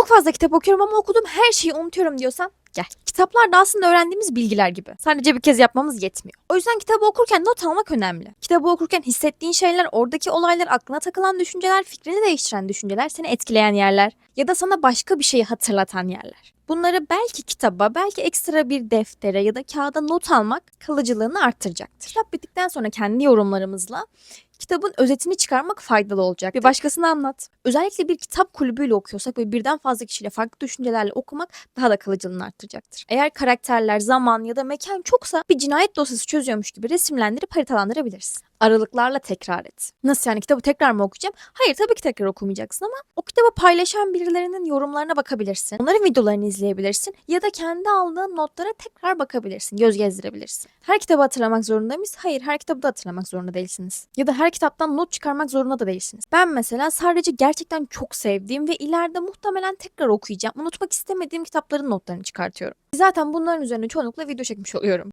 Çok fazla kitap okuyorum ama okuduğum her şeyi unutuyorum diyorsan gel. Kitaplar da aslında öğrendiğimiz bilgiler gibi. Sadece bir kez yapmamız yetmiyor. O yüzden kitabı okurken not almak önemli. Kitabı okurken hissettiğin şeyler, oradaki olaylar, aklına takılan düşünceler, fikrini değiştiren düşünceler, seni etkileyen yerler ya da sana başka bir şeyi hatırlatan yerler. Bunları belki kitaba, belki ekstra bir deftere ya da kağıda not almak kalıcılığını arttıracaktır. Kitap bittikten sonra kendi yorumlarımızla kitabın özetini çıkarmak faydalı olacak. Bir başkasına anlat. Özellikle bir kitap kulübüyle okuyorsak ve birden fazla kişiyle farklı düşüncelerle okumak daha da kalıcılığını arttıracaktır. Eğer karakterler, zaman ya da mekan çoksa bir cinayet dosyası çözüyormuş gibi resimlendirip haritalandırabilirsin. Aralıklarla tekrar et. Nasıl yani kitabı tekrar mı okuyacağım? Hayır tabii ki tekrar okumayacaksın ama o kitabı paylaşan birilerinin yorumlarına bakabilirsin. Onların videolarını izleyebilirsin ya da kendi aldığın notlara tekrar bakabilirsin. Göz gezdirebilirsin. Her kitabı hatırlamak zorunda mıyız? Hayır her kitabı da hatırlamak zorunda değilsiniz. Ya da her kitaptan not çıkarmak zorunda da değilsiniz. Ben mesela sadece gerçekten çok sevdiğim ve ileride muhtemelen tekrar okuyacağım. Unutmak istemediğim kitapların notlarını çıkartıyorum. Zaten bunların üzerine çoğunlukla video çekmiş oluyorum.